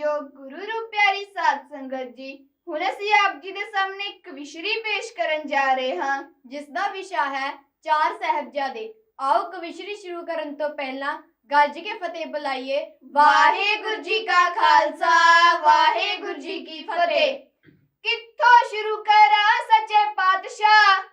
ਪਰਮ ਸਤਿਕਾਰਯੋਗ ਗੁਰੂ ਰੂਪ ਪਿਆਰੀ ਸਾਧ ਸੰਗਤ ਜੀ, ਹੁਣ ਅਸੀਂ ਆਪ ਜੀ ਦੇ ਸਾਹਮਣੇ ਇੱਕ ਵਿਸ਼ਰੀ ਪੇਸ਼ ਕਰਨ ਜਾ ਰਹੇ ਹਾਂ, ਜਿਸ ਦਾ ਵਿਸ਼ਾ ਹੈ ਚਾਰ ਸਾਹਿਬਜ਼ਾਦੇ। ਆਓ ਕਵਿਸ਼ਰੀ ਸ਼ੁਰੂ ਕਰਨ ਤੋਂ ਪਹਿਲਾਂ ਗੱਜ ਕੇ ਫਤਿਹ ਬੁਲਾਈਏ। ਵਾਹਿਗੁਰੂ ਜੀ ਕਾ ਖਾਲਸਾ, ਵਾਹਿਗੁਰੂ ਜੀ ਕੀ ਫਤਿਹ। ਕਿੱਥੋਂ ਸ਼ੁਰੂ ਕਰਾਂ ਸੱਚੇ ਪਾਤਸ਼ਾਹ?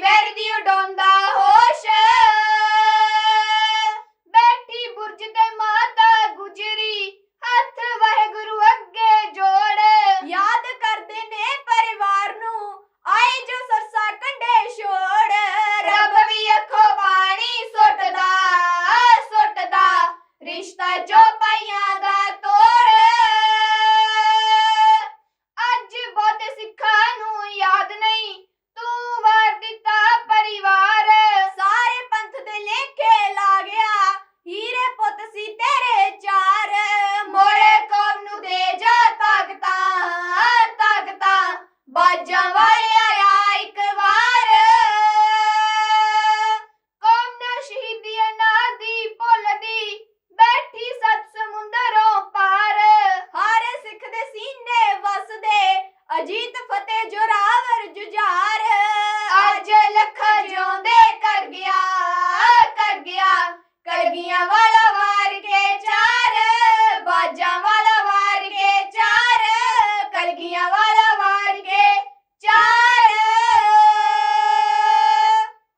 ਦੇਖੀ ਵਰਦੀ ਉਡਾਉਂਦਾ ਹੋਸ਼ ਬੈਠੀ ਬੁਰਜ ਤੇ ਮਾਤਾ ਗੁਜਰੀ ਹੱਥ ਵਾਹਿਗੁਰੂ ਅੱਗੇ ਜੋੜ ਯਾਦ ਕਰਦੇ ਨੇ ਪਰਿਵਾਰ ਨੂੰ ਆਏ ਜੋ ਸਰਸਾ ਕੰਡੇ ਛੋੜ ਰੱਬ ਵੀ ਅੱਖੋਂ ਪਾਣੀ ਸੁੱਟਦਾ ਸੁੱਟਦਾ ਰਿਸ਼ਤਾ ਜੋ ਪਾਈਆਂ ਦਾ ਤੋੜ ਅੱਜ ਬਹੁਤੇ ਸਿੱਖਾਂ ਨੂੰ ਯਾਦ ਨਹੀਂ ਤੂੰ ਵਾਰ ਦਿੱਤਾ ਪਰਿਵਾਰ ਸਾਰੇ ਪੰਥ ਦੇ ਲੇਖੇ ਲਾ ਗਿਆ ਹੀਰੇ ਪੁੱਤ ਸੀ ਤੇਰੇ ਚਾਰ ਮੋੜੇ ਕੌਮ ਨੂੰ ਦੇ ਜਾ ਤਾਕਤਾਂ ਤਾਕਤਾਂ ਬਾਜਾਂ ਵਾਲਿਆ ਆ ਇੱਕ ਵਾਰ ਕੌਮ ਨਾ ਸ਼ਹੀਦੀਆਂ ਨਾ ਦੀ ਭੁੱਲਦੀ ਬੈਠੀ ਸੱਤ ਸਮੁੰਦਰੋਂ ਪਾਰ ਹਰ ਸਿੱਖ ਦੇ ਸੀਨੇ ਵਸਦੇ ਅਜੀਤ ਫਤਿਹ ਜੋਰਾਵਰ ਜੁਝਾਰ ਅੱਜ ਲੱਖਾਂ ਜਿਉਂਦੇ ਕਰ ਗਿਆ ਕਰ ਗਿਆ ਕਲਗੀਆਂ ਵਾਲਾ ਵਾਰ ਕੇ ਚਾਰ ਬਾਜਾਂ ਵਾਲਾ ਵਾਰ ਕੇ ਚਾਰ ਕਲਗੀਆਂ ਵਾਲਾ ਵਾਰ ਕੇ ਚਾਰ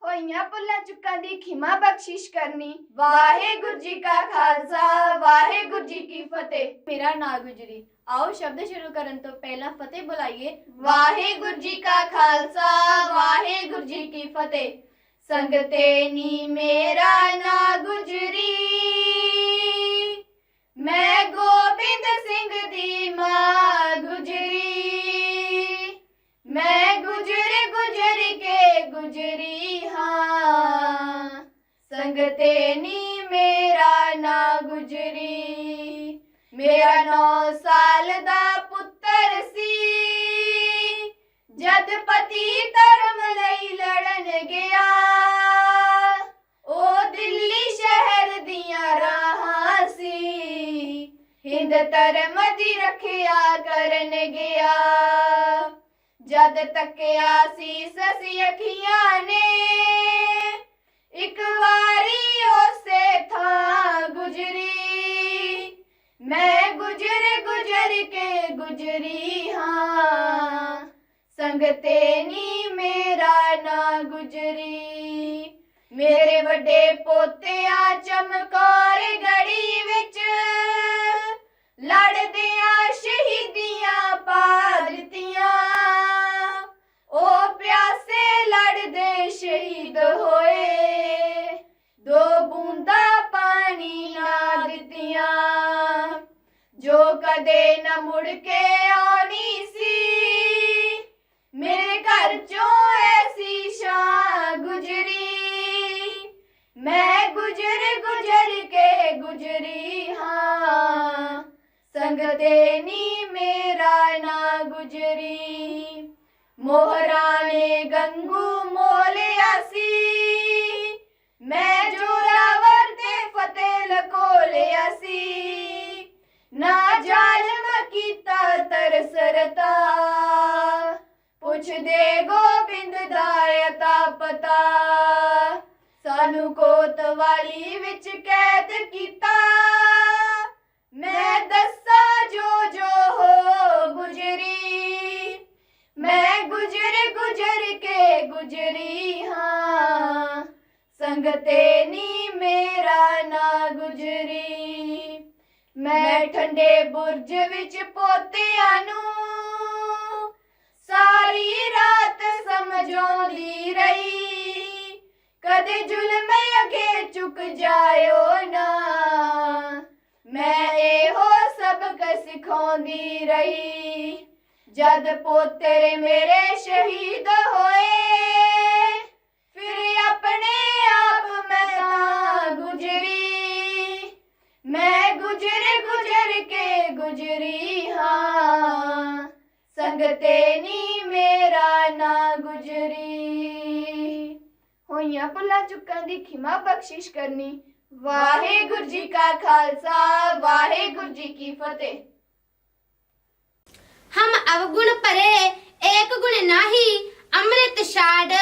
ਹੋਈਆਂ ਪੁੱਲਾਂ ਚੁੱਕਾਂ ਦੀ ਖਿਮਾ ਬਖਸ਼ਿਸ਼ ਕਰਨੀ। ਵਾਹਿਗੁਰੂ ਜੀ ਕਾ ਖਾਲਸਾ ਵਾਹਿਗੁਰੂ ਜੀ ਕੀ ਫਤਿਹ। ਮੇਰਾ ਨਾਂ ਗੁਜਰੀ। ਆਓ ਸ਼ਬਦ ਸ਼ੁਰੂ ਕਰਨ ਤੋਂ ਪਹਿਲਾਂ ਫਤਿਹ ਬੁਲਾਈਏ। ਵਾਹਿਗੁਰੂ ਜੀ ਕਾ ਖਾਲਸਾ ਵਾਹਿਗੁਰੂ ਜੀ ਕੀ ਫਤਿਹ। ਸੰਗਤੇ ਨੀ ਮੇਰਾ ਨਾ ਗੁਜਰੀ। ਮੈਂ ਗੋਬਿੰਦ ਸਿੰਘ ਦੀ ਮਾਂ ਗੁਜਰੀ। ਮੈਂ ਗੁਜਰ ਗੁਜਰ ਕੇ ਗੁਜਰੀ। ਸੰਗਤੇ ਨੀ ਮੇਰਾ ਨਾ ਗੁਜਰੀ। ਮੇਰਾ 9 ਸਾਲ ਦਾ ਪੁੱਤਰ ਸੀ। ਜਦ ਪਤੀ ਧਰਮ ਲਈ ਲੜਨ ਗਿਆ, ਉਹ ਦਿੱਲੀ ਸ਼ਹਿਰ ਦੀਆਂ ਰਾਹਾਂ ਸੀ। ਹਿੰਦ ਧਰਮ ਦੀ ਰੱਖਿਆ ਕਰਨ ਗਿਆ। ਜਦ ਤੱਕਿਆ ਸੀ ਸਸੀ ਅੱਖੀਆਂ ਨੇ ਇੱਕ ਵਾਰੀ ਉਸੇ ਥਾਂ ਗੁਜਰੀ। ਮੈਂ ਗੁਜਰ ਗੁਜਰ ਕੇ ਗੁਜਰੀ ਹਾਂ। ਸੰਗਤੇ ਨੀ ਮੇਰਾ ਨਾ ਗੁਜਰੀ। ਮੇਰੇ ਵੱਡੇ ਪੋਤਿਆਂ ਚਮਕੌਰ ਗੜੀ ਵਿੱਚ। ਲੜਦਿਆਂ ਸ਼ਹੀਦੀਆਂ ਪਾ ਦਿੱਤੀਆਂ। ਉਹ ਪਿਆਸੇ ਲੜਦੇ ਸ਼ਹੀਦ ਹੋਏ। ਦੋ ਜੋ ਕਦੇ ਨਾ ਮੁੜ ਕੇ ਆਉਣੀ ਸੀ, ਮੇਰੇ ਘਰ ਚੋਂ ਐਸੀ ਸ਼ਾਂ ਗੁਜਰੀ। ਮੈਂ ਗੁਜਰ ਗੁਜਰ ਕੇ ਗੁਜਰੀ ਹਾਂ, ਸੰਗਤੇ ਕੋਤਵਾਲੀ ਵਿੱਚ ਕੈਦ ਕੀਤਾ। ਜਦ ਪੋਤਰੇ ਮੇਰੇ ਸ਼ਹੀਦ ਹੋਏ, ਫਿਰ ਆਪਣੇ ਆਪ ਮੈਂ ਤਾਂ ਗੁਜਰੀ। ਮੈਂ ਗੁਜਰ ਗੁਜਰ ਕੇ ਗੁਜਰੀ ਹਾਂ ਸੰਗਤੇ ਨੀ ਮੇਰਾ ਨਾ ਗੁਜਰੀ। ਹੋਈਆਂ ਭੁੱਲਾਂ ਚੁੱਕਾਂ ਦੀ ਖਿਮਾ ਬਖਸ਼ਿਸ਼ ਕਰਨੀ। ਵਾਹਿਗੁਰੂ ਜੀ ਕਾ ਖਾਲਸਾ, ਵਾਹਿਗੁਰੂ ਜੀ ਕੀ ਫਤਿਹ। ਹਮ ਅਵਗੁਣ ਪਰੇ ਏਕ ਗੁਣ ਨਾਹੀ ਅੰਮ੍ਰਿਤ ਛਾੜ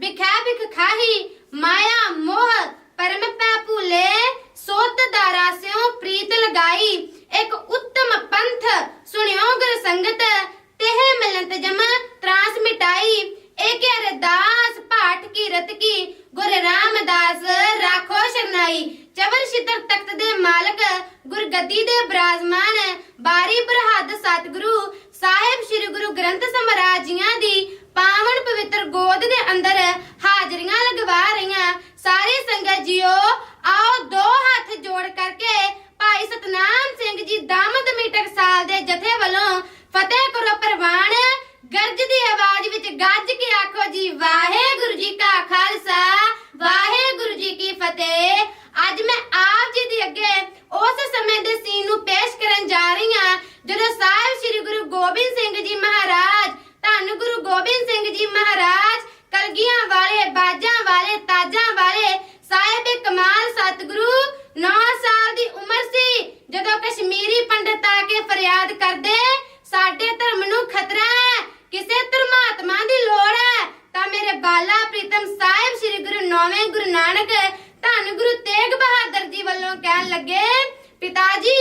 ਬਿਖੈ ਬਿਖ ਖਾਹੀ ਮਾਇਆ ਮੋਹ ਮੀਟਰ ਸਾਲ ਦੇ ਜਥੇ ਵੱਲੋਂ ਫਤਿਹ ਪ੍ਰਵਾਨ ਗਰਜ ਦੀ ਆਵਾਜ਼ ਵਿੱਚ ਗੱਜ ਕੇ ਆਖੋ ਜੀ, ਵਾਹਿਗੁਰੂ ਜੀ ਕਾ ਖਾਲਸਾ, ਵਾਹਿਗੁਰੂ ਜੀ ਕੀ ਫਤਿਹ। ਅੱਜ ਮੈਂ ਆਪ ਜੀ ਦੇ ਅੱਗੇ ਉਸ ਸਮੇਂ ਦੇ ਸੀਨ ਨੂੰ ਪੇਸ਼ ਕਰਨ ਜਾ ਰਹੀ ਹਾਂ, ਜਦੋਂ ਸਾਹਿਬ ਸ੍ਰੀ ਗੁਰੂ ਗੋਬਿੰਦ ਸਿੰਘ ਜੀ ਮਹਾਰਾਜ, ਧੰਨ ਗੁਰੂ ਗੋਬਿੰਦ ਸਿੰਘ ਜੀ ਮਹਾਰਾਜ, ਕਲਗੀਆਂ ਵਾਲੇ, ਬਾਜਾਂ ਵਾਲੇ, ਤਾਜਾਂ ਵਾਲੇ, ਸਾਹਿਬ ਕਮਾਲ ਸਤਿਗੁਰੂ 9 ਸਾਲ ਦੀ ਉਮਰ ਸੀ, ਜਦੋਂ ਕਸ਼ਮੀਰੀ ਪੰਡਤ ਆ ਕੇ ਫਰਿਆਦ ਕਰਦੇ, ਸਾਡੇ ਧਰਮ ਨੂੰ ਖਤਰਾ ਹੈ, ਕਿਸੇ ਧਰਮਾਤਮਾ ਦੀ ਲੋੜ ਹੈ, ਤਾਂ ਮੇਰੇ ਬਾਲਾ ਪ੍ਰੀਤਮ ਸਾਹਿਬ ਸ੍ਰੀ ਗੁਰੂ ਨੌਵੇਂ ਗੁਰੂ ਨਾਨਕ ਧੰਨ ਗੁਰੂ ਤੇਗ ਬਹਾਦਰ ਜੀ ਵੱਲੋਂ ਕਹਿਣ ਲੱਗੇ ਪਿਤਾ ਜੀ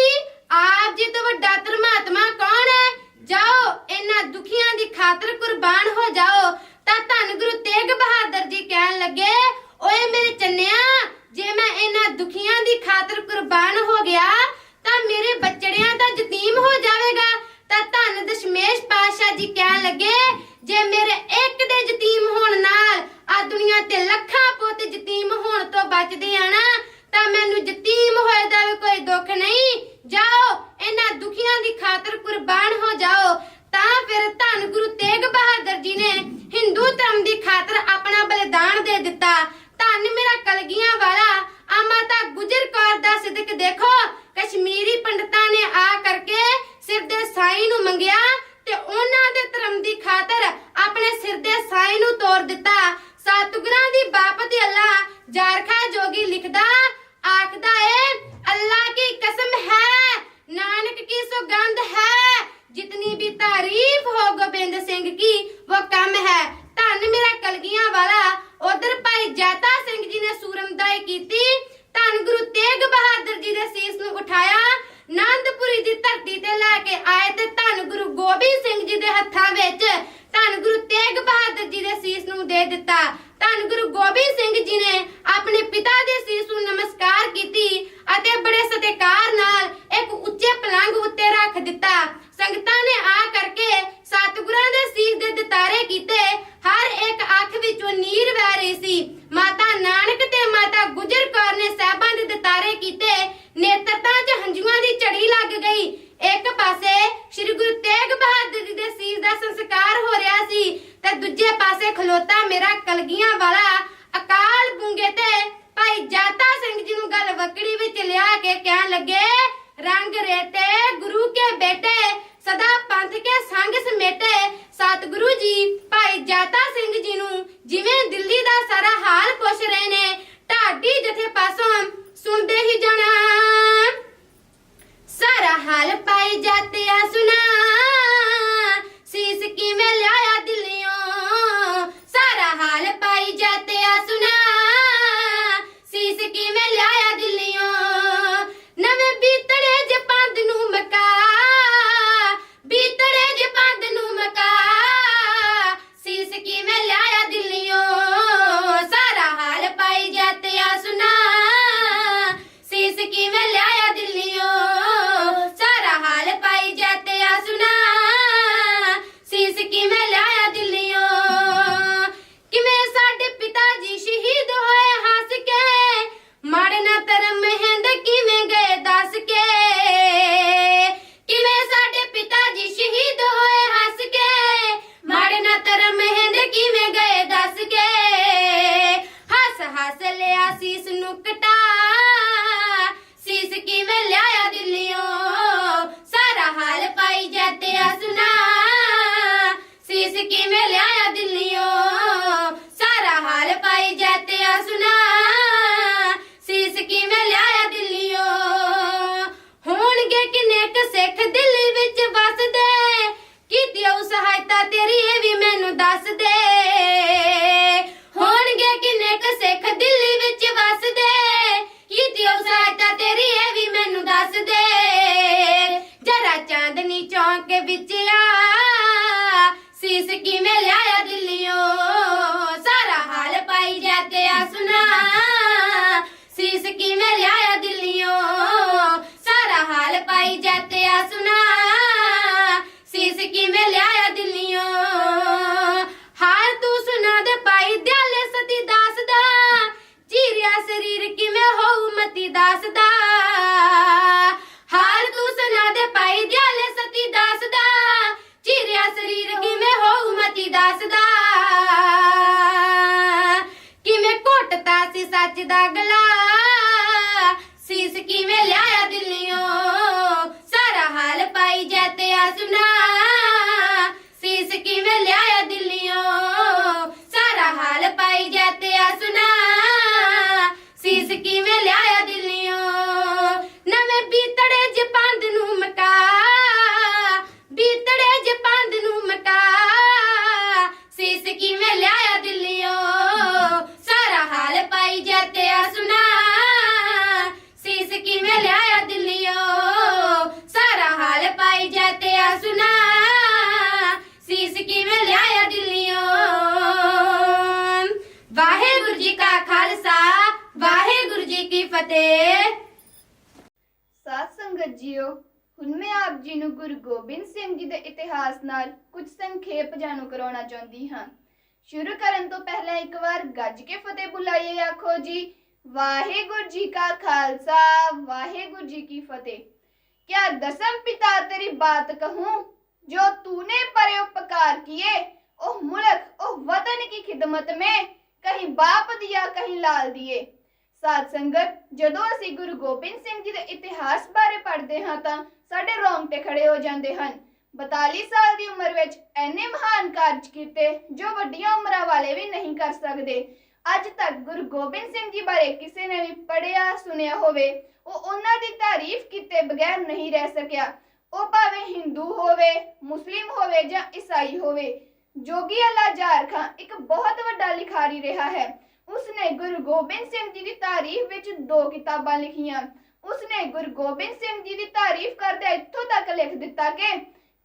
ਆਪ ਜੀ ਤੋਂ ਵੱਡਾ ਧਰਮਾਤਮਾ ਕੌਣ ਹੈ? ਜਾਓ, ਇਹਨਾਂ ਦੁਖੀਆਂ ਦੀ ਖਾਤਰ ਕੁਰਬਾਨ ਹੋ ਜਾਓ, ਤਾਂ ਧੰਨ ਗੁਰੂ ਤੇਗ ਬਹਾਦਰ ਜੀ ਕਹਿਣ ਲੱਗੇ, ਓਏ ਮੇਰੇ ਚੰਨਿਆ ਜੇ ਮੈਂ ਇਹਨਾਂ ਦੁਖੀਆਂ ਦੀ ਖਾਤਰ ਕੁਰਬਾਨ ਹੋ ਗਿਆ, ਤਾਂ ਮੇਰੇ ਬੱਚੜਿਆਂ ਦਾ ਯਤੀਮ ਹੋ ਜਾਵੇਗਾ। ਤਾਂ ਧੰਨ ਦਸ਼ਮੇਸ਼ ਪਾਤਸ਼ਾਹ ਜੀ ਕਹਿਣ ਲੱਗੇ, ਜੇ ਮੇਰੇ ਇੱਕ ਦੇ ਯਤੀਮ ਹੋਣ ਨਾਲ ਆ ਦੁਨੀਆ ਤੇ ਲੱਖਾਂ ਪੁੱਤ ਯਤੀਮ ਹੋਣ ਤੋਂ ਬਚਦੇ ਆ ਨਾ, ਤਾਂ ਮੈਨੂੰ ਯਤੀਮ ਹੋਏ ਦਾ ਵੀ ਕੋਈ ਦੁੱਖ ਨਹੀਂ। ਜਾਓ, ਇਹਨਾਂ ਦੁਖੀਆਂ ਦੀ ਖਾਤਰ ਕੁਰਬਾਨ ਹੋ ਜਾਓ। ਤਾਂ ਫਿਰ ਧੰਨ ਗੁਰੂ ਤੇਗ ਬਹਾਦਰ ਜੀ ਨੇ ਹਿੰਦੂ ਧਰਮ ਦੀ ਖਾਤਰ ਆਪਣਾ ਬਲੀਦਾਨ ਦੇ ਦਿੱਤਾ। ਧੰਨ ਮੇਰਾ ਕਲਗੀਆਂ ਵਾਲਾ ਆ ਮਾਤਾ ਗੁਜਰ ਕੌਰ ਦਾ ਸਿਦਕ ਦੇਖੋ ਕਸ਼ਮੀਰੀ ਪੰਡਤਾਂ ਨੇ ਆ ਕਰਕੇ ਸਿਰ ਦੇ ਸਾਈ ਨੂੰ ਮੰਗਿਆ ਤੇ ਉਹਨਾਂ ਦੇ ਧਰਮ ਦੀ ਖਾਤਰ ਆਪਣੇ ਸਿਰ ਦੇ ਸਾਈ ਨੂੰ ਤੋੜ ਦਿੱਤਾ। ਸਤਿਗੁਰਾਂ ਦੀ ਬਾਪਤ ਅੱਲਾ ਜਾਰਖਾ ਜੋਗੀ ਲਿਖਦਾ, ਆਖਦਾ ਏ, ਅੱਲਾ ਕੀ ਕਸਮ ਹੈ? ਨਾਨਕ ਕੀ ਸੁਗੰਧ ਹੈ? ਜਿਤਨੀ ਵੀ ਤਾਰੀਫ ਹੋ ਗੋਬਿੰਦ ਸਿੰਘ ਕੀ, ਉਹ ਕੰਮ ਹੈ। ਧੰਨ ਮੇਰਾ ਕਲਗੀਆਂ ਵਾਲਾ, ਉਧਰ ਭਾਈ ਜਾਤਾ ਸਿੰਘ ਜੀ ਨੇ ਸੂਰਮਦਾਈ ਕੀਤੀ ਧੰਨ ਗੁਰੂ ਤੇਗ ਬਹਾਦਰ ਜੀ ਦੇ ਸੀਸ ਨੂੰ ਉਠਾਇਆ ਆਨੰਦਪੁਰੀ ਦੀ ਧਰਤੀ ਤੇ ਲੈ ਕੇ ਆਏ ਤੇ ਧੰਨ ਗੁਰੂ ਗੋਬਿੰਦ ਸਿੰਘ ਜੀ ਦੇ ਹੱਥਾਂ ਵਿੱਚ ਧੰਨ ਗੁਰੂ ਤੇਗ ਬਹਾਦਰ ਜੀ ਦੇ ਸੀਸ ਨੂੰ ਦੇ ਦਿੱਤਾ। ਧੰਨ ਗੁਰੂ ਗੋਬਿੰਦ ਸਿੰਘ ਜੀ ਨੇ ਆਪਣੇ ਪਿਤਾ ਦੇ ਸੀਸ ਨੂੰ ਨਮਸਕਾਰ ਕੀਤੀ ਅਤੇ ਬੜੇ ਸਤਿਕਾਰ ਨਾਲ ਇੱਕ ਉੱਚੇ ਪਲੰਘ ਉੱਤੇ ਰੱਖ ਦਿੱਤਾ। ਸੰਗਤਾਂ ਨੇ ਆ ਕਰਕੇ ਸਤਿਗੁਰਾਂ ਦੇ ਸੀਸ ਦੇ ਦਿਤਾਰੇ ਕੀਤੇ। ਹਰ ਇੱਕ ਅੱਖ ਵਿੱਚੋਂ ਨੀਰ ਵਹਿ ਰਹੀ ਸੀ। ਮਾਤਾ ਨਾਨਕ ਤੇ ਮੈਂ ਆਪ ਜੀ ਨੂੰ ਗੁਰੂ ਗੋਬਿੰਦ ਸਿੰਘ ਜੀ ਦੇ ਇਤਿਹਾਸ ਨਾਲ ਕੁਝ ਸੰਖੇਪ ਜਾਣੂ ਕਰਾਉਣਾ ਚਾਹੁੰਦੀ ਹਾਂ ਸ਼ੁਰੂ ਕਰਨ ਤੋਂ ਪਹਿਲਾਂ ਇੱਕ ਵਾਰ ਗੱਜ ਕੇ ਫਤਿਹ ਬੁਲਾਈਏ ਆਖੋ ਜੀ ਵਾਹਿਗੁਰੂ ਜੀ ਕਾ ਖਾਲਸਾ ਵਾਹਿਗੁਰੂ ਜੀ ਕੀ ਫਤਿਹ क्या दसम पिता तेरी बात कहूँ जो तूने परे उपकार किए ओह मुल्क ओह वतन की खिदमत में कहीं बाप दिया कहीं लाल दिए ਸਾਧ ਸੰਗਤ, ਜਦੋਂ ਅਸੀਂ ਗੁਰੂ ਗੋਬਿੰਦ ਸਿੰਘ ਜੀ ਦੇ ਇਤਿਹਾਸ ਬਾਰੇ ਪੜ੍ਹਦੇ ਹਾਂ ਤਾਂ ਸਾਡੇ ਰੋਂਗਟੇ ਖੜੇ ਹੋ ਜਾਂਦੇ ਹਨ। 42 ਸਾਲ ਦੀ ਉਮਰ ਵਿੱਚ ਐਨੇ ਮਹਾਨ ਕਾਰਜ ਕੀਤੇ ਜੋ ਵੱਡੀਆਂ ਉਮਰਾਂ ਵਾਲੇ ਵੀ ਨਹੀਂ ਕਰ ਸਕਦੇ। ਅੱਜ ਤੱਕ ਗੁਰੂ ਗੋਬਿੰਦ ਸਿੰਘ ਜੀ ਬਾਰੇ ਕਿਸੇ ਨੇ ਵੀ ਪੜ੍ਹਿਆ, ਸੁਣਿਆ ਹੋਵੇ, ਉਹ ਉਹਨਾਂ ਦੀ ਤਾਰੀਫ ਕੀਤੇ ਬਗੈਰ ਨਹੀਂ ਰਹਿ ਸਕਿਆ। ਉਹ ਭਾਵੇਂ ਹਿੰਦੂ ਹੋਵੇ, ਮੁਸਲਿਮ ਹੋਵੇ ਜਾਂ ਈਸਾਈ ਹੋਵੇ, ਜੋਗੀ ਅੱਲਾ ਜਾਰ ਖਾਂ ਇੱਕ ਬਹੁਤ ਵੱਡਾ ਲਿਖਾਰੀ ਰਿਹਾ ਹੈ। ਉਸਨੇ ਗੁਰੂ ਗੋਬਿੰਦ ਸਿੰਘ ਜੀ ਦੀ ਤਾਰੀਫ ਵਿੱਚ ਦੋ ਕਿਤਾਬਾਂ ਲਿਖੀਆਂ ਉਸਨੇ ਗੁਰੂ ਗੋਬਿੰਦ ਸਿੰਘ ਜੀ ਦੀ ਤਾਰੀਫ ਕਰਦੇ ਇੱਥੋਂ ਤੱਕ ਲਿਖ ਦਿੱਤਾ ਕਿ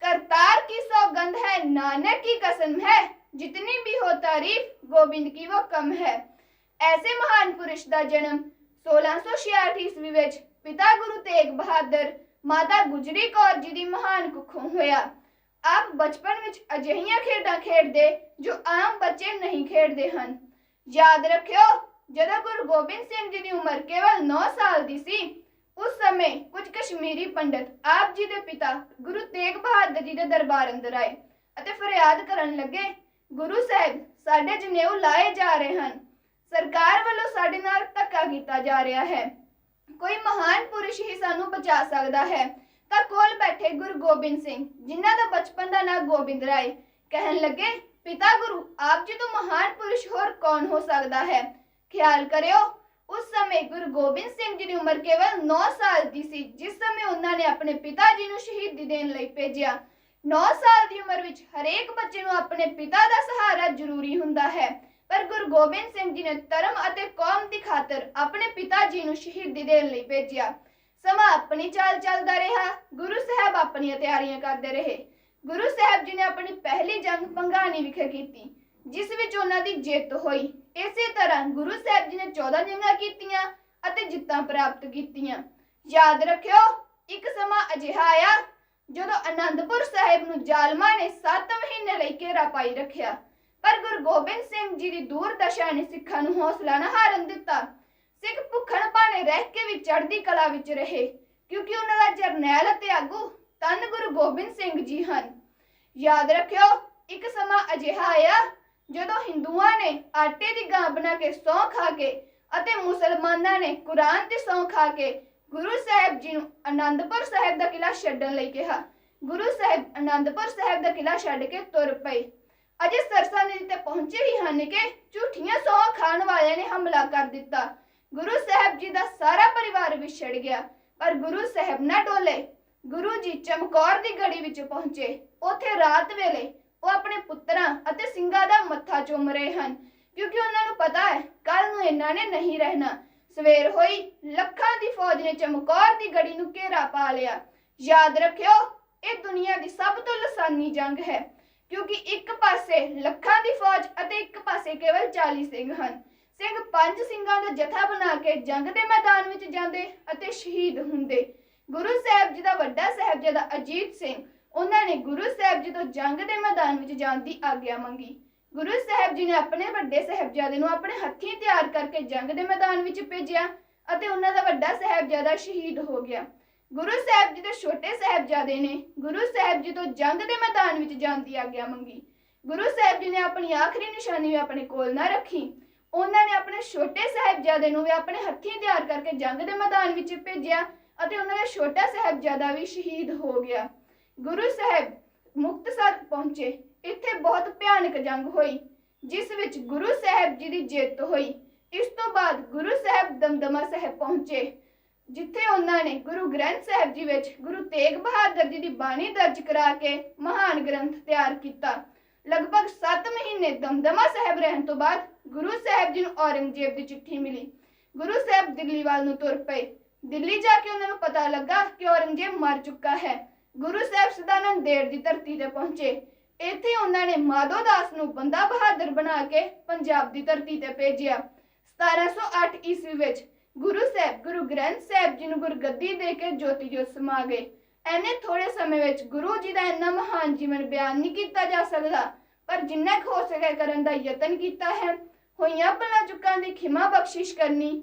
करतार की सौगंध है नानक की कसम है जितनी भी हो तारीफ गोबिंद की वो कम है ਐਸੇ ਮਹਾਨ ਪੁਰਸ਼ ਦਾ ਜਨਮ 1666 ਈਸਵੀ ਵਿੱਚ ਪਿਤਾ ਗੁਰੂ ਤੇਗ ਬਹਾਦਰ ਮਾਤਾ ਗੁਜਰੀ ਕੌਰ ਜੀ ਦੀ ਮਹਾਨ ਕੁੱਖੋਂ ਹੋਇਆ ਆਪ ਬਚਪਨ ਵਿੱਚ ਅਜਿਹੀਆਂ ਖੇਡਾਂ ਖੇਡਦੇ ਜੋ ਆਮ ਬੱਚੇ ਨਹੀਂ ਖੇਡਦੇ ਹਨ ਯਾਦ ਰੱਖਿਓ, ਜਦੋਂ ਗੁਰੂ ਗੋਬਿੰਦ ਸਿੰਘ ਜੀ ਦੀ ਉਮਰ ਕੇਵਲ 9 ਸਾਲ ਦੀ ਸੀ, ਉਸ ਸਮੇਂ ਕੁਝ ਕਸ਼ਮੀਰੀ ਪੰਡਤ ਆਪ ਜੀ ਦੇ ਪਿਤਾ ਗੁਰੂ ਤੇਗ ਬਹਾਦਰ ਜੀ ਦੇ ਦਰਬਾਰ ਅੰਦਰ ਆਏ ਅਤੇ ਫਰਿਆਦ ਕਰਨ ਲੱਗੇ, ਗੁਰੂ ਸਾਹਿਬ, ਸਾਡੇ ਜਨੇਊ ਲਾਏ ਜਾ ਰਹੇ ਹਨ। ਸਰਕਾਰ ਵੱਲੋਂ ਸਾਡੇ ਨਾਲ ਧੱਕਾ ਕੀਤਾ ਜਾ ਰਿਹਾ ਹੈ। ਕੋਈ ਮਹਾਨ ਪੁਰਸ਼ ਹੀ ਸਾਨੂੰ ਬਚਾ ਸਕਦਾ ਹੈ। ਤਾਂ ਕੋਲ ਬੈਠੇ ਗੁਰੂ ਗੋਬਿੰਦ ਸਿੰਘ, ਜਿਨ੍ਹਾਂ ਦਾ ਬਚਪਨ ਦਾ ਨਾਂ ਗੋਬਿੰਦ ਰਾਏ, ਕਹਿਣ ਲੱਗੇ ਪਿਤਾ ਗੁਰੂ ਆਪ ਜੀ ਤੋਂ ਮਹਾਨ ਪੁਰਸ਼ ਹੋਰ ਕੌਣ ਹੋ ਸਕਦਾ ਹੈ? ਖਿਆਲ ਕਰਿਓ, ਉਸ ਸਮੇਂ ਗੁਰੂ ਗੋਬਿੰਦ ਸਿੰਘ ਜੀ ਦੀ ਉਮਰ ਕੇਵਲ 9 ਸਾਲ ਦੀ ਸੀ, ਜਿਸ ਸਮੇਂ ਉਹਨਾਂ ਨੇ ਆਪਣੇ ਪਿਤਾ ਜੀ ਨੂੰ ਸ਼ਹੀਦੀ ਦੇਣ ਲਈ ਭੇਜਿਆ। 9 ਸਾਲ ਦੀ ਉਮਰ ਵਿੱਚ ਹਰੇਕ ਬੱਚੇ ਨੂੰ ਆਪਣੇ ਪਿਤਾ ਦਾ ਸਹਾਰਾ ਜ਼ਰੂਰੀ ਹੁੰਦਾ ਹੈ, ਪਰ ਗੁਰੂ ਗੋਬਿੰਦ ਸਿੰਘ ਜੀ ਨੇ ਧਰਮ ਅਤੇ ਕੌਮ ਦੀ ਖਾਤਰ ਆਪਣੇ ਪਿਤਾ ਜੀ ਨੂੰ ਸ਼ਹੀਦੀ ਦੇਣ ਲਈ ਭੇਜਿਆ। ਸਮਾਂ ਆਪਣੀ ਚਾਲ ਚੱਲਦਾ ਰਿਹਾ, ਗੁਰੂ ਸਾਹਿਬ ਆਪਣੀਆਂ ਤਿਆਰੀਆਂ ਕਰਦੇ ਰਹੇ। ਗੁਰੂ ਸਾਹਿਬ ਜੀ ਨੇ ਆਪਣੀ ਪਹਿਲੀ ਜੰਗ ਪੰਗਾਣੀ ਵਿਖੇ ਕੀਤੀ, ਜਿਸ ਵਿੱਚ ਉਹਨਾਂ ਦੀ ਜਿੱਤ ਹੋਈ। ਇਸੇ ਤਰ੍ਹਾਂ ਗੁਰੂ ਸਾਹਿਬ ਜੀ ਨੇ 14 ਜੰਗਾਂ ਕੀਤੀਆਂ ਅਤੇ ਜਿੱਤਾਂ ਪ੍ਰਾਪਤ ਕੀਤੀਆਂ। ਯਾਦ ਰੱਖਿਓ, ਇੱਕ ਸਮਾਂ ਅਜਿਹਾ ਆਇਆ ਜਦੋਂ ਅਨੰਦਪੁਰ ਸਾਹਿਬ ਨੂੰ ਜ਼ਾਲਮਾਂ ਨੇ 7 ਮਹੀਨੇ ਲਈ ਘੇਰਾ ਪਾਈ ਰੱਖਿਆ। ਪਰ ਗੁਰੂ ਗੋਬਿੰਦ ਸਿੰਘ ਜੀ ਦੀ ਦੂਰਦਸ਼ਾ ਨੇ ਸਿੱਖਾਂ ਨੂੰ ਹੌਸਲਾ ਨਾ ਹਾਰਨ ਦਿੱਤਾ। ਸਿੱਖ ਭੁੱਖਣ ਭਾਣੇ ਰਹਿ ਕੇ ਵੀ ਚੜ੍ਹਦੀ ਕਲਾ ਵਿੱਚ ਰਹੇ, ਕਿਉਂਕਿ ਉਹਨਾਂ ਦਾ ਜਰਨੈਲ ਅਤੇ ਆਗੂ ਤਨ ਗੁਰੂ ਗੋਬਿੰਦ ਸਿੰਘ ਜੀ ਹਨ। ਯਾਦ ਰੱਖਿਓ, ਇੱਕ ਸਮਾਂ ਅਜਿਹਾ ਆਇਆ ਜਦੋਂ ਹਿੰਦੂਆਂ ਨੇ ਆਟੇ ਦੀ ਗਾਂ ਬਣਾ ਕੇ ਸਹੁੰ ਖਾ ਕੇ ਅਤੇ ਮੁਸਲਮਾਨਾਂ ਨੇ ਕੁਰਾਨ ਦੀ ਸਹੁੰ ਖਾ ਕੇ ਗੁਰੂ ਸਾਹਿਬ ਜੀ ਨੂੰ ਆਨੰਦਪੁਰ ਸਾਹਿਬ ਦਾ ਕਿਲਾ ਛੱਡਣ ਲਈ ਕਿਹਾ। ਗੁਰੂ ਸਾਹਿਬ ਆਨੰਦਪੁਰ ਸਾਹਿਬ ਦਾ ਕਿਲਾ ਛੱਡ ਕੇ ਤੁਰ ਪਏ। ਅਜੇ ਸਰਸਾ ਨਦੀ ਤੇ ਪਹੁੰਚੇ ਹੀ ਹਨ ਕਿ ਝੂਠੀਆਂ ਸਹੁੰ ਖਾਣ ਵਾਲਿਆਂ ਨੇ ਹਮਲਾ ਕਰ ਦਿੱਤਾ। ਗੁਰੂ ਸਾਹਿਬ ਜੀ ਦਾ ਸਾਰਾ ਪਰਿਵਾਰ ਵਿਛੜ ਗਿਆ, ਪਰ ਗੁਰੂ ਸਾਹਿਬ ਨਾ ਡੋਲੇ ਗੁਰੂ ਜੀ ਚਮਕੌਰ ਦੀ ਗੜੀ ਵਿੱਚ ਪਹੁੰਚੇ। ਉੱਥੇ ਰਾਤ ਵੇਲੇ ਉਹ ਆਪਣੇ ਪੁੱਤਰਾਂ ਅਤੇ ਸਿੰਘਾਂ ਦਾ ਮੱਥਾ ਚੁੰਮ ਰਹੇ ਹਨ। ਕਿਉਂਕਿ ਉਹਨਾਂ ਨੂੰ ਪਤਾ ਹੈ ਕੱਲ ਨੂੰ ਇਹਨਾਂ ਨੇ ਨਹੀਂ ਰਹਿਣਾ। ਸਵੇਰ ਹੋਈ, ਲੱਖਾਂ ਦੀ ਫੌਜ ਨੇ ਚਮਕੌਰ ਦੀ ਗੜੀ ਨੂੰ ਘੇਰਾ ਪਾ ਲਿਆ। ਯਾਦ ਰੱਖਿਓ, ਇਹ ਦੁਨੀਆ ਦੀ ਸਭ ਤੋਂ ਲਸਾਨੀ ਜੰਗ ਹੈ। ਕਿਉਂਕਿ ਇੱਕ ਪਾਸੇ ਲੱਖਾਂ ਦੀ ਫੌਜ ਅਤੇ ਇੱਕ ਪਾਸੇ ਕੇਵਲ 40 ਸਿੰਘ ਹਨ। ਸਿੰਘ ਪੰਜ ਸਿੰਘਾਂ ਦਾ ਜਥਾ ਬਣਾ ਕੇ ਜੰਗ ਦੇ ਮੈਦਾਨ ਵਿੱਚ ਜਾਂਦੇ ਅਤੇ ਸ਼ਹੀਦ ਹੁੰਦੇ। ਗੁਰੂ ਸਾਹਿਬ ਜੀ ਦਾ ਵੱਡਾ ਸਾਹਿਬਜ਼ਾਦਾ ਅਜੀਤ ਸਿੰਘ ਉਹਨਾਂ ਨੇ ਗੁਰੂ ਸਾਹਿਬ ਜੀ ਤੋਂ ਜੰਗ ਦੇ ਮੈਦਾਨ ਵਿੱਚ ਜਾਣ ਦੀ ਆਗਿਆ ਮੰਗੀ। ਗੁਰੂ ਸਾਹਿਬ ਜੀ ਨੇ ਆਪਣੇ ਵੱਡੇ ਸਾਹਿਬਜ਼ਾਦੇ ਨੂੰ ਆਪਣੇ ਹੱਥੀਂ ਤਿਆਰ ਕਰਕੇ ਜੰਗ ਦੇ ਮੈਦਾਨ ਵਿੱਚ ਭੇਜਿਆ ਅਤੇ ਉਹਨਾਂ ਦਾ ਵੱਡਾ ਸਾਹਿਬਜ਼ਾਦਾ ਸ਼ਹੀਦ ਹੋ ਗਿਆ। ਗੁਰੂ ਸਾਹਿਬ ਜੀ ਦੇ ਛੋਟੇ ਸਾਹਿਬਜ਼ਾਦੇ ਨੇ ਗੁਰੂ ਸਾਹਿਬ ਜੀ ਤੋਂ ਜੰਗ ਦੇ ਮੈਦਾਨ ਵਿੱਚ ਜਾਣ ਦੀ ਆਗਿਆ ਮੰਗੀ। ਗੁਰੂ ਸਾਹਿਬ ਜੀ ਨੇ ਆਪਣੀ ਆਖਰੀ ਨਿਸ਼ਾਨੀ ਵੀ ਆਪਣੇ ਕੋਲ ਨਾ ਰੱਖੀ। ਉਹਨਾਂ ਨੇ ਆਪਣੇ ਛੋਟੇ ਸਾਹਿਬਜ਼ਾਦੇ ਨੂੰ ਵੀ ਆਪਣੇ ਹੱਥੀਂ ਤਿਆਰ ਕਰਕੇ ਜੰਗ ਦੇ ਮੈਦਾਨ ਵਿੱਚ ਭੇਜਿਆ ਅਤੇ ਉਹਨਾਂ ਦਾ ਛੋਟਾ ਸਾਹਿਬਜ਼ਾਦਾ ਵੀ ਸ਼ਹੀਦ ਹੋ ਗਿਆ। ਗੁਰੂ ਸਾਹਿਬ ਮੁਕਤਸਰ ਪਹੁੰਚੇ। ਇੱਥੇ ਬਹੁਤ ਭਿਆਨਕ ਜੰਗ ਹੋਈ, ਜਿਸ ਵਿੱਚ ਗੁਰੂ ਸਾਹਿਬ ਜੀ ਦੀ ਜਿੱਤ ਹੋਈ। ਇਸ ਤੋਂ ਬਾਅਦ ਗੁਰੂ ਸਾਹਿਬ ਦਮਦਮਾ ਸਾਹਿਬ ਪਹੁੰਚੇ, ਜਿੱਥੇ ਉਹਨਾਂ ਨੇ ਗੁਰੂ ਗ੍ਰੰਥ ਸਾਹਿਬ ਜੀ ਵਿੱਚ ਗੁਰੂ ਤੇਗ ਬਹਾਦਰ ਜੀ ਦੀ ਬਾਣੀ ਦਰਜ ਕਰਾ ਕੇ ਮਹਾਨ ਗ੍ਰੰਥ ਤਿਆਰ ਕੀਤਾ। ਲਗਭਗ 7 ਮਹੀਨੇ ਦਮਦਮਾ ਸਾਹਿਬ ਰਹਿਣ ਤੋਂ ਬਾਅਦ ਗੁਰੂ ਸਾਹਿਬ ਜੀ ਨੂੰ ਔਰੰਗਜ਼ੇਬ ਦੀ ਚਿੱਠੀ ਮਿਲੀ। ਗੁਰੂ ਸਾਹਿਬ ਦਿੱਲੀ ਵੱਲ ਨੂੰ ਤੁਰ ਪਏ। ਦਿੱਲੀ ਜਾ ਕੇ ਉਹਨਾਂ ਨੂੰ ਪਤਾ ਲੱਗਾ ਕਿ ਔਰੰਗਜ਼ੇਬ ਮਰ ਚੁੱਕਾ ਹੈ। ਗੁਰੂ ਸਾਹਿਬ ਸਦਾਨੰਦ ਦੇਰ ਦੀ ਧਰਤੀ ਤੇ ਪਹੁੰਚੇ। ਇੱਥੇ ਉਹਨਾਂ ਨੇ ਮਾਧੋ ਦਾਸ ਨੂੰ ਬੰਦਾ ਬਹਾਦਰ ਬਣਾ ਕੇ ਪੰਜਾਬ ਦੀ ਧਰਤੀ ਤੇ ਭੇਜਿਆ। 1708 ਈਸਵੀ ਵਿੱਚ ਗੁਰੂ ਸਾਹਿਬ, ਗੁਰੂ ਗ੍ਰੰਥ ਸਾਹਿਬ ਜੀ ਨੂੰ ਗੁਰਗੱਦੀ ਦੇ ਕੇ ਜੋਤੀ ਜੋਤ ਸਮਾ ਗਏ। ਐਨੇ ਥੋੜੇ ਸਮੇਂ ਵਿੱਚ ਗੁਰੂ ਜੀ ਦਾ ਇੰਨਾ ਮਹਾਨ ਜੀਵਨ ਬਿਆਨ ਨਹੀਂ ਕੀਤਾ ਜਾ ਸਕਦਾ, ਪਰ ਜਿੰਨਾ ਕੁ ਹੋ ਸਕੇ ਕਰਨ ਦਾ ਯਤਨ ਕੀਤਾ ਹੈ, ਹੋਈਆਂ ਭਲਾ ਚੁੱਕਾਂ ਦੀ ਖਿਮਾ ਬਖਸ਼ਿਸ਼ ਕਰਨੀ